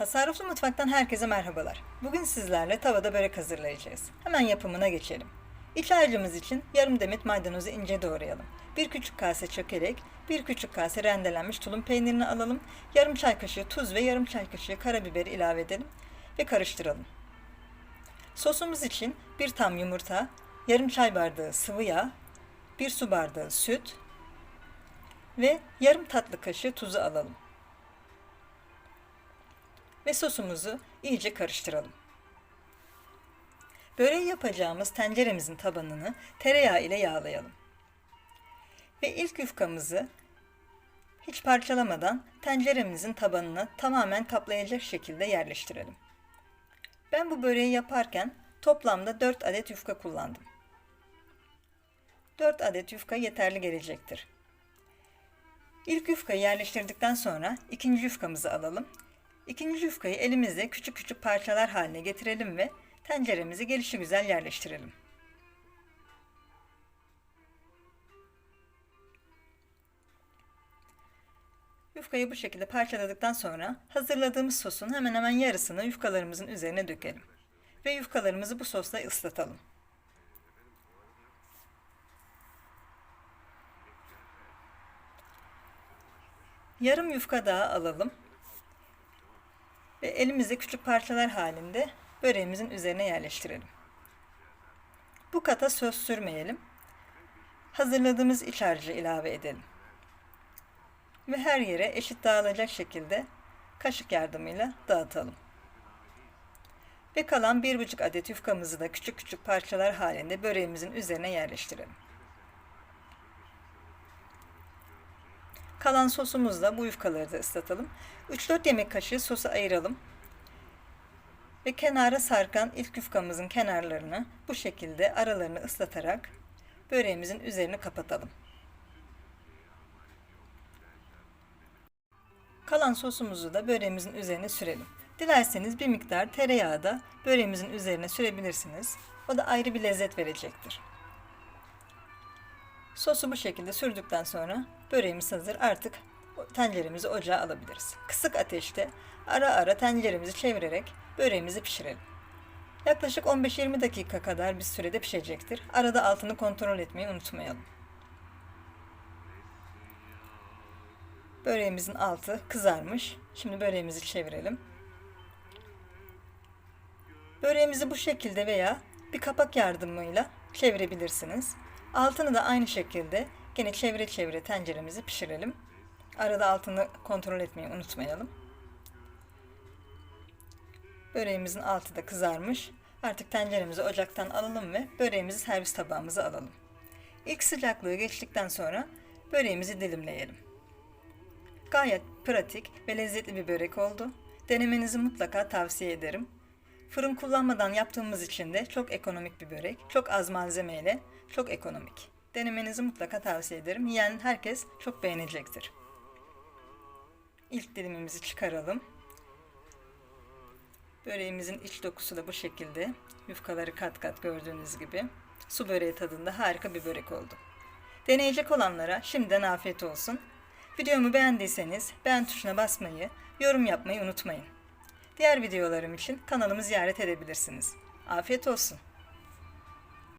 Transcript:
Tasarruflu Mutfak'tan herkese merhabalar. Bugün sizlerle tavada börek hazırlayacağız. Hemen yapımına geçelim. İç harcımız için yarım demet maydanozu ince doğrayalım. Bir küçük kase çökelek, bir küçük kase rendelenmiş tulum peynirini alalım. Yarım çay kaşığı tuz ve yarım çay kaşığı karabiber ilave edelim ve karıştıralım. Sosumuz için bir tam yumurta, yarım çay bardağı sıvı yağ, bir su bardağı süt ve yarım tatlı kaşığı tuzu alalım ve sosumuzu iyice karıştıralım. Böreği yapacağımız tenceremizin tabanını tereyağı ile yağlayalım. Ve ilk yufkamızı hiç parçalamadan tenceremizin tabanını tamamen kaplayacak şekilde yerleştirelim. Ben bu böreği yaparken toplamda 4 adet yufka kullandım. 4 adet yufka yeterli gelecektir. İlk yufkayı yerleştirdikten sonra ikinci yufkamızı alalım İkinci yufkayı elimizle küçük küçük parçalar haline getirelim ve tenceremizi gelişi güzel yerleştirelim. Yufkayı bu şekilde parçaladıktan sonra hazırladığımız sosun hemen hemen yarısını yufkalarımızın üzerine dökelim. Ve yufkalarımızı bu sosla ıslatalım. Yarım yufka daha alalım ve elimizde küçük parçalar halinde böreğimizin üzerine yerleştirelim. Bu kata söz sürmeyelim. Hazırladığımız iç harcı ilave edelim. Ve her yere eşit dağılacak şekilde kaşık yardımıyla dağıtalım. Ve kalan bir buçuk adet yufkamızı da küçük küçük parçalar halinde böreğimizin üzerine yerleştirelim. Kalan sosumuzla bu yufkaları da ıslatalım. 3-4 yemek kaşığı sosu ayıralım. Ve kenara sarkan ilk yufkamızın kenarlarını bu şekilde aralarını ıslatarak böreğimizin üzerini kapatalım. Kalan sosumuzu da böreğimizin üzerine sürelim. Dilerseniz bir miktar tereyağı da böreğimizin üzerine sürebilirsiniz. O da ayrı bir lezzet verecektir. Sosu bu şekilde sürdükten sonra böreğimiz hazır. Artık tenceremizi ocağa alabiliriz. Kısık ateşte ara ara tenceremizi çevirerek böreğimizi pişirelim. Yaklaşık 15-20 dakika kadar bir sürede pişecektir. Arada altını kontrol etmeyi unutmayalım. Böreğimizin altı kızarmış. Şimdi böreğimizi çevirelim. Böreğimizi bu şekilde veya bir kapak yardımıyla çevirebilirsiniz. Altını da aynı şekilde gene çevire çevire tenceremizi pişirelim. Arada altını kontrol etmeyi unutmayalım. Böreğimizin altı da kızarmış. Artık tenceremizi ocaktan alalım ve böreğimizi servis tabağımıza alalım. İlk sıcaklığı geçtikten sonra böreğimizi dilimleyelim. Gayet pratik ve lezzetli bir börek oldu. Denemenizi mutlaka tavsiye ederim. Fırın kullanmadan yaptığımız için de çok ekonomik bir börek. Çok az malzemeyle çok ekonomik. Denemenizi mutlaka tavsiye ederim. Yiyen herkes çok beğenecektir. İlk dilimimizi çıkaralım. Böreğimizin iç dokusu da bu şekilde. Yufkaları kat kat gördüğünüz gibi. Su böreği tadında harika bir börek oldu. Deneyecek olanlara şimdiden afiyet olsun. Videomu beğendiyseniz beğen tuşuna basmayı, yorum yapmayı unutmayın. Diğer videolarım için kanalımı ziyaret edebilirsiniz. Afiyet olsun.